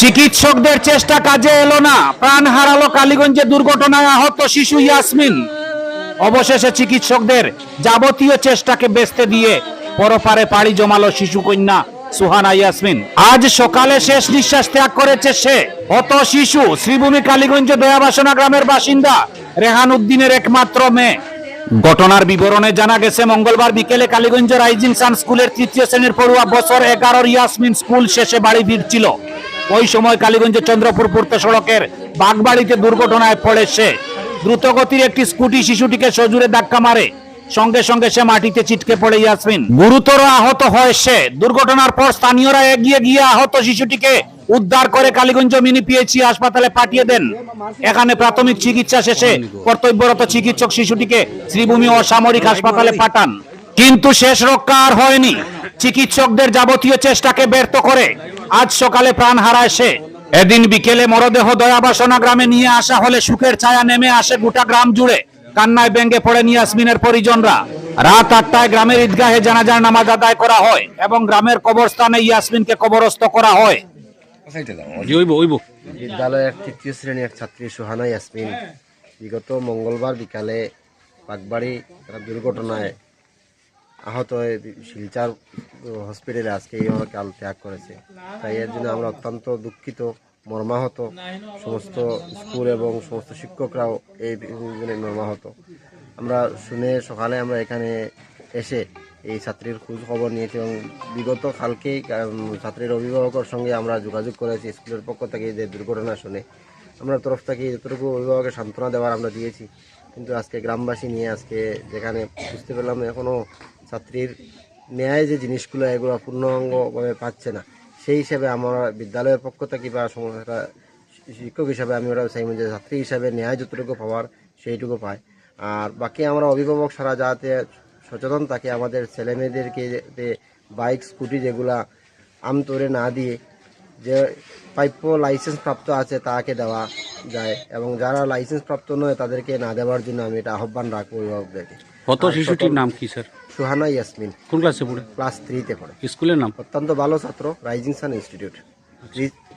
চিকিৎসকদের চেষ্টা কাজে এলো না। প্রাণ হারালো কালীগঞ্জে দুর্ঘটনায় আহত শিশু ইয়াসমিন। অবশেষে চিকিৎসকদের যাবতীয় চেষ্টাকে বেস্তে দিয়ে পরপারে পাড়ি জমালো শিশু কন্যা সুহানা ইয়াসমিন। আজ সকালে শেষ নিঃশ্বাস ত্যাগ করেছে সে। হত শিশু শ্রীভূমি কালীগঞ্জ দয়াবাসনা গ্রামের বাসিন্দা রেহান উদ্দিনের একমাত্র মেয়ে। ঘটনার বিবরণে জানা গেছে, মঙ্গলবার বিকেলে কালীগঞ্জ রাইজিং সান স্কুলের তৃতীয় শ্রেণির পড়ুয়া বছর এগারোর ইয়াসমিন স্কুল শেষে বাড়ি ফিরছিল। ওই সময় কালীগঞ্জ চন্দ্রপুর পূর্ত সড়কের বাগবাড়িতে দুর্ঘটনায় পড়ে সে। দ্রুতগতির একটি স্কুটি শিশুটিকে সজুরে ধাক্কা মারে। সঙ্গে সঙ্গে সে মাটিতে চিটকে পড়ে ইয়াসমিন। গুরুতর আহত হয় সে। দুর্ঘটনার পর স্থানীয়রা এগিয়ে গিয়ে আহত শিশুটিকে উদ্ধার করে কালীগঞ্জ মিনি পিএইচসি হাসপাতালে পাঠিয়ে দেন। এখানে প্রাথমিক চিকিৎসা শেষে কর্তব্যরত চিকিৎসক শিশুটিকে শ্রীভূমি অসামরিক হাসপাতালে পাঠান। কিন্তু শেষ রক্ষা আর হয়নি। চিকিৎসকদের যাবতীয় চেষ্টাকে ব্যর্থ করে। আজ সকালে প্রাণ হারায় সে। এদিন বিকেলে মরদেহ দয়াবাসনা গ্রামে নিয়ে আসা হলে সুখের ছায়া নেমে আসে গোটা গ্রাম জুড়ে। কান্নায় ব্যঙ্গে পড়ে ইয়াসমিনের পরিজনরা। রাত আটটায় গ্রামের ঈদগাহে জানাজার নামাজ আদায় করা হয় এবং গ্রামের কবরস্থানে ইয়াসমিনকে কবরস্থ করা হয়। বিদ্যালয়ের তৃতীয় শ্রেণির ছাত্রী, সুহানা ইয়াসমিন, বিগত মঙ্গলবার বিকালে বাগবাড়ি দুর্ঘটনায় আহত হয়ে শিলচার হসপিটালে আজকে এই কাল ত্যাগ করেছে। তাই এর জন্য আমরা অত্যন্ত দুঃখিত, মর্মাহত। সমস্ত স্কুল এবং সমস্ত শিক্ষকরাও এই মর্মাহত। আমরা শুনে সকালে আমরা এখানে এসে এই ছাত্রীর খোঁজ খবর নিয়েছি এবং বিগত কালকেই ছাত্রীর অভিভাবকের সঙ্গে আমরা যোগাযোগ করেছি স্কুলের পক্ষ থেকে যে দুর্ঘটনা শুনে। আমরা তরফ থেকে যতটুকু অভিভাবকের সান্ত্বনা দেওয়ার আমরা দিয়েছি। কিন্তু আজকে গ্রামবাসী নিয়ে আজকে যেখানে বুঝতে পারলাম এখনও ছাত্রীর ন্যায় যে জিনিসগুলো, এগুলো পূর্ণাঙ্গভাবে পাচ্ছে না। সেই হিসাবে আমরা বিদ্যালয়ের পক্ষ থেকে বা শিক্ষক হিসাবে আমি ওরা চাইব যে ছাত্রী হিসাবে ন্যায় যতটুকু পাওয়ার সেইটুকু পায় আর বাকি আমরা অভিভাবক সারা যাতে সচেতন থাকে, আমাদের ছেলে মেয়েদেরকে বাইক, স্কুটি যেগুলা আমতরে না দিয়ে যে প্রাপ্য লাইসেন্স প্রাপ্ত আছে তাকে দেওয়া যায় এবং যারা লাইসেন্স প্রাপ্ত নয় তাদেরকে না দেওয়ার জন্য আমি এটা আহ্বান রাখব অভিভাবকদেরকে। কত শিশুটির নাম কি স্যার? সুহানা ইয়াসমিন। কোন ক্লাসে পড়ে? ক্লাস থ্রিতে পড়ে। স্কুলের নাম? অত্যন্ত ভালো ছাত্র রাইজিং সান ইনস্টিটিউট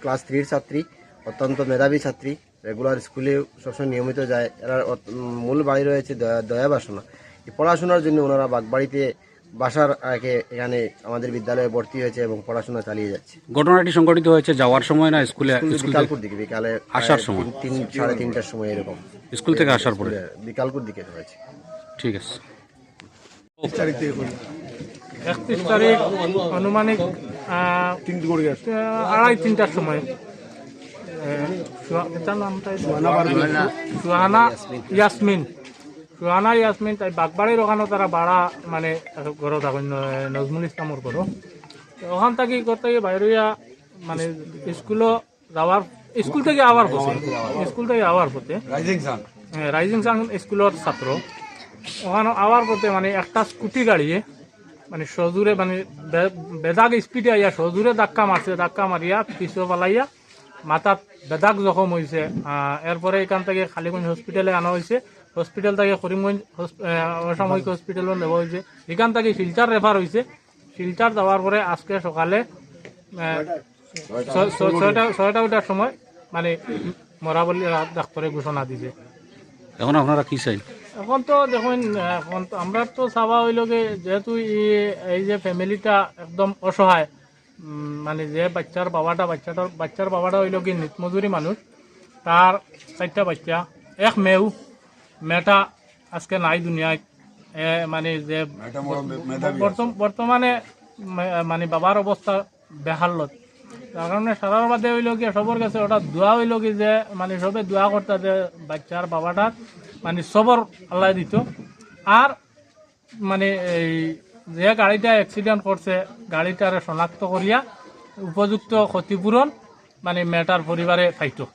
ক্লাস থ্রির ছাত্রী অত্যন্ত মেধাবী ছাত্রী। রেগুলার স্কুলে সবসময় নিয়মিত যায়। এরা মূল বাড়ি রয়েছে দয়া বাসনা এই পড়াশোনার জন্য ওনারা বাগবাড়িতে বাসার আগে এখানে আমাদের বিদ্যালয়ে ভর্তি হয়েছে এবং পড়াশোনা চালিয়ে যাচ্ছে। ঘটনাটি সংঘটিত হয়েছে যাওয়ার সময় না স্কুলে বিকালপুর দিকে বিকালে আসার সময়। তিন তিন- সাড়ে তিনটার সময় এরকম। স্কুল থেকে আসার পরে? বিকালপুর দিকে হয়েছে ঠিক আছে। একত্রিশ তারিখ আনুমানিক আড়াই তিনটার সময়। সুহানা ইয়াসমিন। সুহানা ইয়াসমিন তাই বাগবাড়ির ওখানে তারা বাড়া মানে ঘরত থাকেন নজমুল ইসলামর ঘর ওখান থেকে করতে বাইরিয়া মানে স্কুলও যাওয়ার স্কুল থেকে আওয়ার পথে। স্কুল থেকে আওয়ার পথে। হ্যাঁ, রাইজিং সাং স্কুলের ছাত্র ওখানে আওয়ার পথে মানে একটা স্কুটি গাড়িয়ে মানে সজুরে মানে বেদাগ স্পিডে আইয়া সজুরে ধাক্কা মারছে, ধাক্কা মারিয়া পিছু পালাইয়া মাথাত বেদাগ জখম হয়েছে এরপরে এখান থেকে খালিগঞ্জ হসপিটালে আনা হয়েছে হসপিটাল থেকে করিমগঞ্জ অসামরিক হসপিটালে নেওয়া হয়েছে এখান থেকে শিলচার রেফার হয়েছে শিলচার যাওয়ার পরে আজকে সকালে ছয়- ছয়- ছয়টা ছয়টা ওটার সময় মানে মরা বলে ডাক্তারে ঘোষণা দিছে। এখন আপনারা কি চাই এখন তো দেখুন এখন তো আমরা তো চাওয়া হইল যেহেতু এই যে ফ্যামিলিটা একদম অসহায় মানে যে বাচ্চার বাবাটা বাচ্চাটার বাচ্চার বাবাটা হইল কি নিতমজুরি মানুষ তার চারটা বাচ্চা এক মেয়েও মেয়েটা আজকে নাই দুনিয়ায় মানে যে বর্ত- বর্তমানে মানে বাবার অবস্থা বেহালত তার কারণে সারার বাদে হইল কি সবর কাছে ওটা দোয়া হইল কি যে মানে সবে দোয়া করতে যে বাচ্চার বাবাটার মানে আল্লাহ দিত। আর মানে এই যে গাড়িটা অ্যাক্সিডেন্ট করছে, গাড়িটারে শনাক্ত করিয়া উপযুক্ত ক্ষতিপূরণ মানে মেটার পরিবারে পাইতো